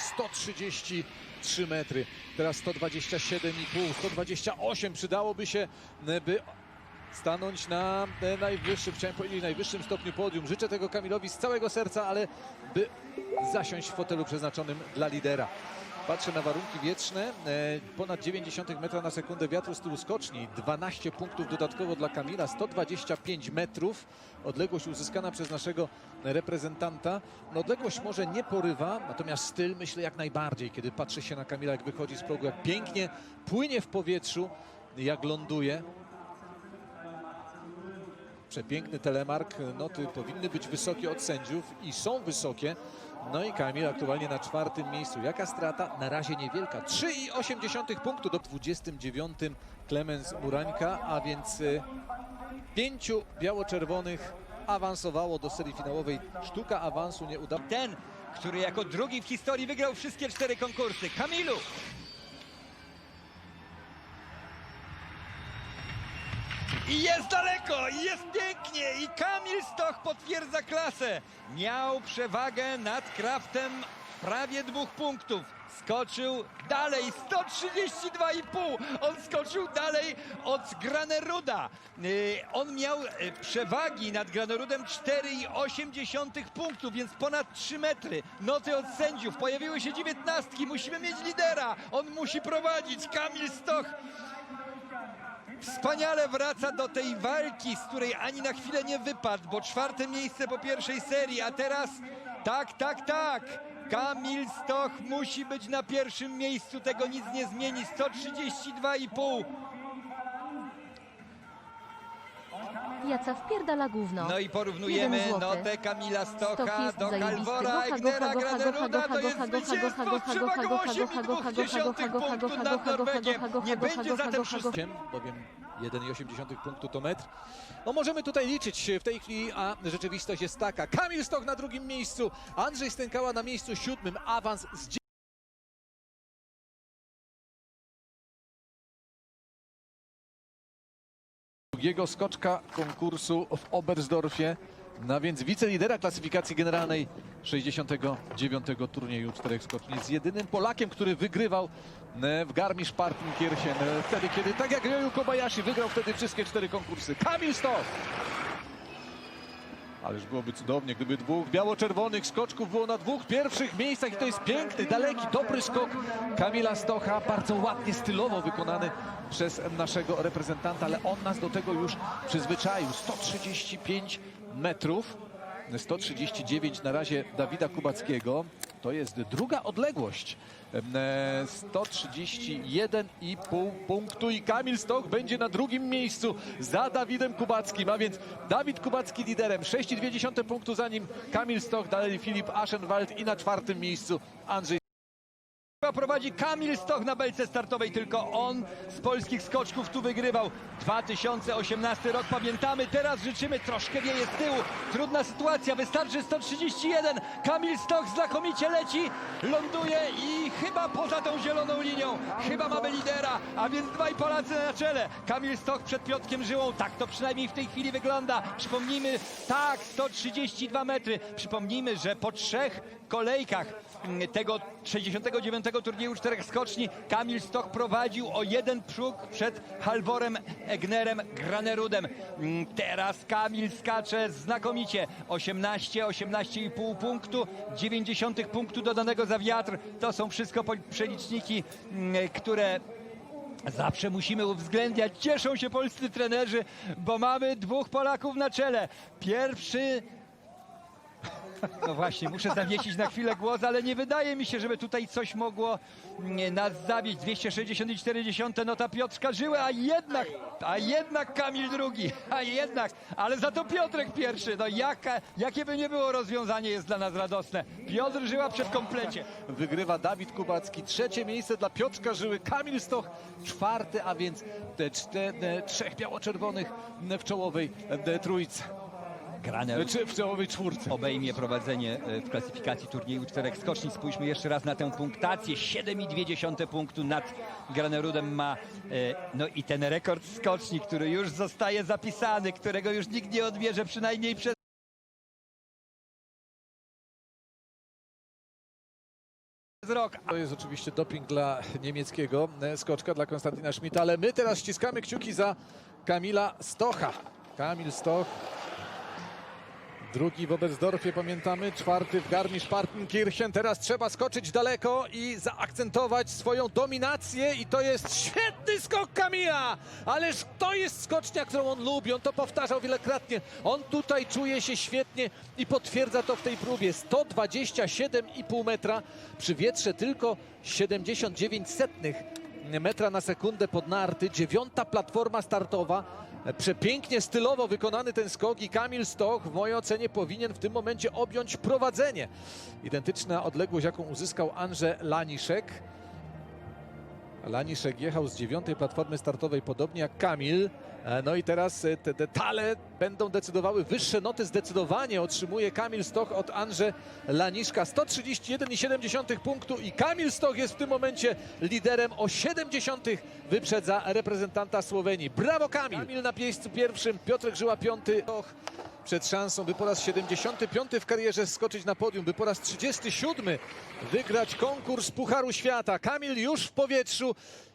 skoczonej 133 metry. Teraz 127,5, 128 przydałoby się, e, by stanąć na e, najwyższym, chciałem powiedzieć, najwyższym stopniu podium. Życzę tego Kamilowi z całego serca, ale by zasiąść w fotelu przeznaczonym dla lidera. Patrzę na warunki wietrzne, e, ponad 90 metra na sekundę wiatru z tyłu skoczni, 12 punktów dodatkowo dla Kamila, 125 metrów, odległość uzyskana przez naszego reprezentanta. No, odległość może nie porywa, natomiast styl myślę jak najbardziej, kiedy patrzy się na Kamila jak wychodzi z progu, jak pięknie płynie w powietrzu, jak ląduje. Przepiękny telemark, noty powinny być wysokie od sędziów i są wysokie. No i Kamil aktualnie na czwartym miejscu. Jaka strata? Na razie niewielka. 3,8 punktu do 29 Klemens Murańka, a więc y, pięciu biało-czerwonych awansowało do serii finałowej. Sztuka awansu nie udała. Ten, który jako drugi w historii wygrał wszystkie cztery konkursy. Kamilu! I jest daleko, i jest pięknie i Kamil Stoch potwierdza klasę. Miał przewagę nad Kraftem prawie dwóch punktów. Skoczył dalej, 132,5. On skoczył dalej od Graneruda. Yy, On miał e, przewagi nad Granerudem 4,8 punktów, więc ponad 3 metry. Noty od sędziów, pojawiły się dziewiętnastki. Musimy mieć lidera. On musi prowadzić. Kamil Stoch Wspaniale wraca do tej walki, z której ani na chwilę nie wypadł, bo czwarte miejsce po pierwszej serii, a teraz tak, tak, tak. Kamil Stoch musi być na pierwszym miejscu, tego nic nie zmieni. 132,5. Jaca wpierdala gówno. No i porównujemy Jeden złoty. notę Kamila Stocha Stok jest do zajebisty. Gocha, Egnera gocha, gocha, Graneruda. gocha, To jest gocha, gocha, zwycięstwo gocha, z przewagą gocha, 8,2 gocha, gocha, punktów gocha, nad gocha, Norwegiem. gocha, Nie gocha, będzie gocha, zatem gocha, szóstym. bowiem 1,8 punktu to metr. No możemy tutaj liczyć w tej chwili, a rzeczywistość jest taka. Kamil Stok na drugim miejscu, Andrzej Stękała na miejscu siódmym, awans z drugiego skoczka konkursu w Oberstdorfie, no więc wicelidera klasyfikacji generalnej 69. turnieju czterech skoczni z jedynym Polakiem, który wygrywał e, w Garmisch-Partenkirchen e, wtedy, kiedy tak jak Ryoyu Kobayashi wygrał wtedy wszystkie cztery konkursy. Kamil Stoch! Ależ byłoby cudownie, gdyby dwóch biało-czerwonych skoczków było na dwóch pierwszych miejscach i to jest piękny, daleki, dobry skok Kamila Stocha, bardzo ładnie, stylowo wykonany przez naszego reprezentanta, ale on nas do tego już przyzwyczaił. 135 metrów, 139 na razie Dawida Kubackiego. To jest druga odległość. E, 131,5 punktu i Kamil Stoch będzie na drugim miejscu za Dawidem Kubackim, a więc Dawid Kubacki liderem, 6,2 punktu za nim Kamil Stoch, dalej Filip Aschenwald i na czwartym miejscu Andrzej Prowadzi Kamil Stoch na belce startowej, tylko on z polskich skoczków tu wygrywał. 2018 rok, pamiętamy, teraz życzymy, troszkę wieje z tyłu. Trudna sytuacja, wystarczy 131. Kamil Stoch znakomicie leci, ląduje i chyba poza tą zieloną linią. Chyba mamy lidera, a więc dwaj Polacy na czele. Kamil Stoch przed Piotkiem Żyłą, tak to przynajmniej w tej chwili wygląda. Przypomnijmy, tak, 132 metry. Przypomnijmy, że po trzech kolejkach tego 69 turnieju czterech skoczni Kamil Stoch prowadził o jeden przód przed Halvorem Egnerem Granerudem. Mm, Teraz Kamil skacze znakomicie. 18, 18,5 punktu, 90 punktu dodanego za wiatr. To są wszystko przeliczniki, mm, które Zawsze musimy uwzględniać. Cieszą się polscy trenerzy, bo mamy dwóch Polaków na czele. Pierwszy. No właśnie, muszę zawiesić na chwilę głos, ale nie wydaje mi się, żeby tutaj coś mogło mm, nas zabić. 260 nota Piotrka Żyły, a jednak, a jednak Kamil drugi, a jednak, ale za to Piotrek pierwszy. No jaka, jakie by nie było rozwiązanie jest dla nas radosne. Piotr Żyła przed komplecie. wygrywa Dawid Kubacki, trzecie miejsce dla Piotrka Żyły, Kamil Stoch czwarte, a więc te, czte, e, trzech biało-czerwonych w czołowej e, trójce, Graner czy w czołowej czwórce. obejmie prowadzenie e, w klasyfikacji turnieju czterech skoczni. Spójrzmy jeszcze raz na tę punktację. 7,2 punktu nad Granerudem ma e, no i ten rekord skoczni, który już zostaje zapisany, którego już nikt nie odbierze przynajmniej przez Wzrok. To jest oczywiście doping dla niemieckiego e, skoczka, dla Konstantina Schmidta, ale my teraz ściskamy kciuki za Kamila Stocha. Kamil Stoch, drugi w Oberstdorfie, pamiętamy, czwarty w Garmisch-Partenkirchen. Teraz trzeba skoczyć daleko i zaakcentować swoją dominację i to jest świetny skok Kamila! Ależ to jest skocznia, którą on lubi, on to powtarzał wielokrotnie. On tutaj czuje się świetnie i potwierdza to w tej próbie. 127,5 metra przy wietrze tylko 79 setnych metra na sekundę pod narty. Dziewiąta platforma startowa. Przepięknie stylowo wykonany ten skok i Kamil Stoch w mojej ocenie powinien w tym momencie objąć prowadzenie. Identyczna odległość, jaką uzyskał Andrzej Laniszek. Laniszek jechał z dziewiątej platformy startowej, podobnie jak Kamil. E, No i teraz e, te detale będą decydowały. Wyższe noty zdecydowanie otrzymuje Kamil Stoch od Andrze Laniszka. 131,7 punktu i Kamil Stoch jest w tym momencie liderem o 70 wyprzedza reprezentanta Słowenii. Brawo Kamil! Kamil na miejscu pierwszym, Piotrek Żyła piąty. Stoch przed szansą, by po raz 75 w karierze skoczyć na podium, by po raz 37 wygrać konkurs Pucharu Świata. Kamil już w powietrzu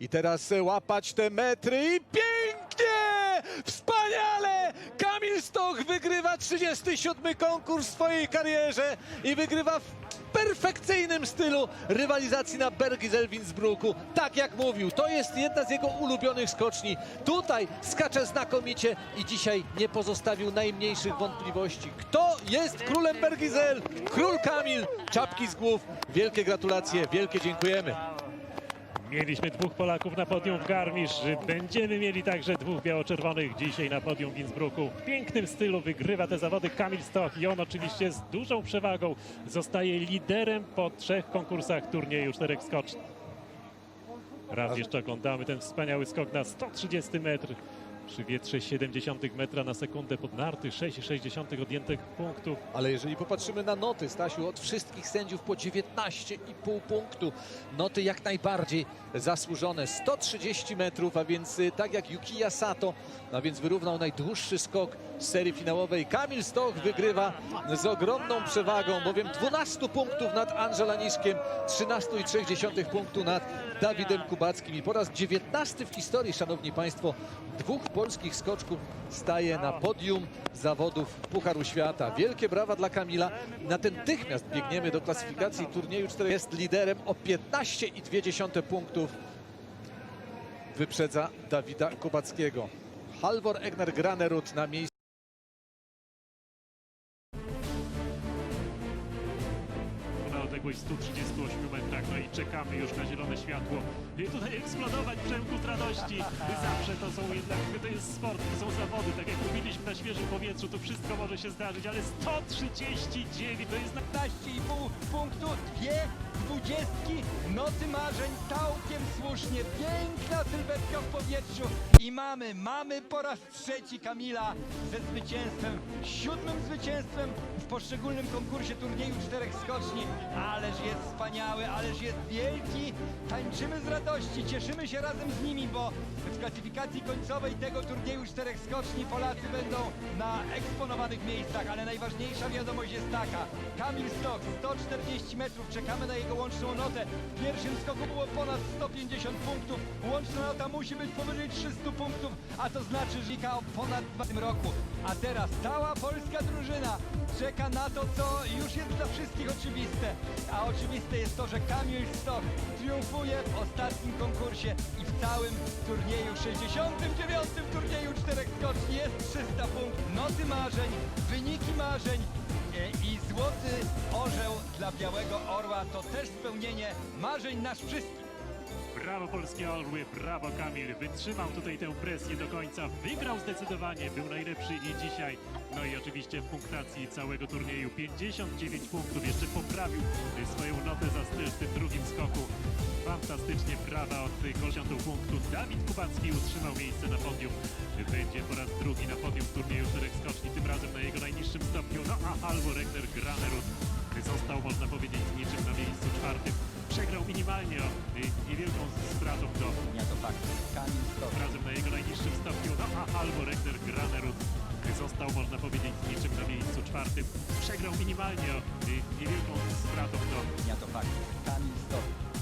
i teraz łapać te metry i pięknie! Wspaniale! Kamil Stoch wygrywa 37 konkurs w swojej karierze i wygrywa w perfekcyjnym stylu rywalizacji na Bergizel Innsbrucku. Tak jak mówił, to jest jedna z jego ulubionych skoczni. Tutaj skacze znakomicie i dzisiaj nie pozostawił najmniejszych wątpliwości. Kto jest królem Bergizel? Król Kamil. Czapki z głów. Wielkie gratulacje, wielkie dziękujemy. Mieliśmy dwóch Polaków na podium w Garmisch. Będziemy mieli także dwóch biało-czerwonych dzisiaj na podium w Innsbrucku. W pięknym stylu wygrywa te zawody Kamil Stoch i on oczywiście z dużą przewagą zostaje liderem po trzech konkursach turnieju czterech skoczni. Raz jeszcze oglądamy ten wspaniały skok na 130 metr. Przy wietrze 70 metra na sekundę pod narty, 6,6 odjętych punktów. Ale jeżeli popatrzymy na noty, Stasiu, od wszystkich sędziów po 19,5 punktu. Noty jak najbardziej zasłużone. 130 metrów, a więc y, tak jak Yukiya Sato, a więc wyrównał najdłuższy skok z serii finałowej. Kamil Stoch wygrywa z ogromną przewagą, bowiem 12 punktów nad Angelaniszkiem, 13,3 punktu nad Dawidem Kubackim. I po raz 19 w historii, szanowni państwo, dwóch polskich skoczków staje na podium zawodów Pucharu Świata. Wielkie brawa dla Kamila. Natychmiast biegniemy do klasyfikacji turnieju 4. Jest liderem o 15,2 punktów. Wyprzedza Dawida Kubackiego. Halvor Egner Granerud na miejscu. odległość 138 metrach, no i czekamy już na zielone światło. I tutaj eksplodować Przemku z radości. Zawsze to są jednak, to jest sport, to są zawody, tak jak mówiliśmy na świeżym powietrzu, to wszystko może się zdarzyć, ale 139 to jest na 15,5 punktu, dwie dwudziestki, nocy marzeń, całkiem słusznie, piękna sylwetka w powietrzu. I mamy, mamy po raz trzeci Kamila ze zwycięstwem, siódmym zwycięstwem w poszczególnym konkursie turnieju czterech skoczni, ależ jest wspaniały, ależ jest wielki, tańczymy z radości, cieszymy się razem z nimi, bo w klasyfikacji końcowej tego turnieju czterech skoczni Polacy będą na eksponowanych miejscach, ale najważniejsza wiadomość jest taka, Kamil Stok, 140 metrów, czekamy na jego łączną notę. W pierwszym skoku było ponad 150 punktów. Łączna nota musi być powyżej 300 punktów, a to znaczy, że o ponad dwa w tym roku. A teraz cała polska drużyna czeka na to, co już jest dla wszystkich oczywiste. A oczywiste jest to, że Kamil Stok triumfuje w ostatnim konkursie i w całym turnieju, 69. turnieju czterech skoczni jest 300 punktów. Nocy marzeń, wyniki marzeń, E, I złoty orzeł dla Białego Orła to też spełnienie marzeń nas wszystkich. Brawo polskie orły, brawo Kamil, wytrzymał tutaj tę presję do końca, wygrał zdecydowanie, był najlepszy i dzisiaj. No i oczywiście w punktacji całego turnieju 59 punktów, jeszcze poprawił swoją notę za styl w tym drugim skoku. Fantastycznie, brawa od 10 punktu. Dawid Kubacki utrzymał miejsce na podium. Będzie po raz drugi na podium w turnieju czterech skoczni, tym razem na jego najniższym stopniu. No a Halvor Egner Granerud minimalnie o y, niewielką stratą do Ja to fakt. Kamil razem na jego najniższym stopniu. No a albo Regner Granerud został, można powiedzieć, niczym na miejscu czwartym. Przegrał minimalnie o y, niewielką stratą do Ja to fakt. Kamil